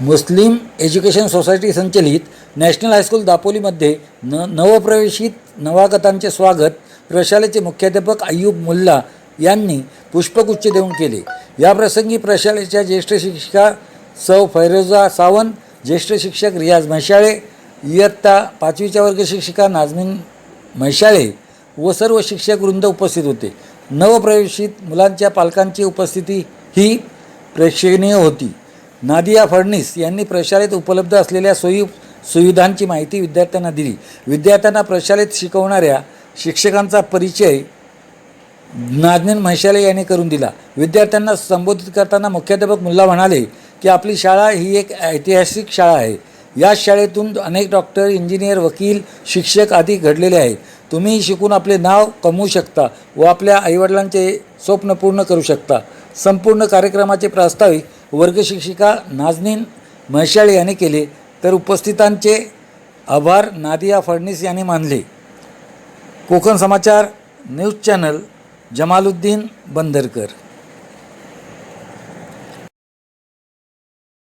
मुस्लिम education society संचलित national high school दापोलीमध्ये न नवप्रवेशित नवागतांचे स्वागत प्रशालेचे मुख्याध्यापक अय्यूब मुल्ला यांनी पुष्पगुच्छ देऊन केले. याप्रसंगी प्रशालेच्या ज्येष्ठ शिक्षिका सौ फैरोजा सावंत ज्येष्ठ शिक्षक रियाज म्हैशाळे इयत्ता पाचवीच्या वर्ग शिक्षिका नाझमीन म्हैशाळे व सर्व शिक्षक वृंद उपस्थित होते. नवप्रवेशित मुलांच्या पालकांची उपस्थिती ही प्रेक्षणीय होती. नादिया फडणीस यांनी प्रशालेत उपलब्ध असलेल्या सोयी सुविधांची माहिती विद्यार्थ्यांना दिली. विद्यार्थ्यांना प्रशालेत शिकवणाऱ्या शिक्षकांचा परिचय नाजमीन म्हैशाले यांनी करून दिला. विद्यार्थ्यांना संबोधित करताना मुख्याध्यापक मुल्ला म्हणाले की आपली शाळा ही एक ऐतिहासिक शाळा आहे. या शाळेतून अनेक डॉक्टर इंजिनियर वकील शिक्षक आदी घडलेले आहेत. तुम्ही शिकून आपले नाव कमवू शकता व आपल्या आईवडिलांचे स्वप्न पूर्ण करू शकता. संपूर्ण कार्यक्रमाचे प्रास्ताविक वर्गशिक्षिका नाजनीन म्हैशाळे यांनी केले तर उपस्थितांचे आभार नादिया फडणीस यांनी मानले. Konkan Samachar news channel Jamaluddin Bandarkar.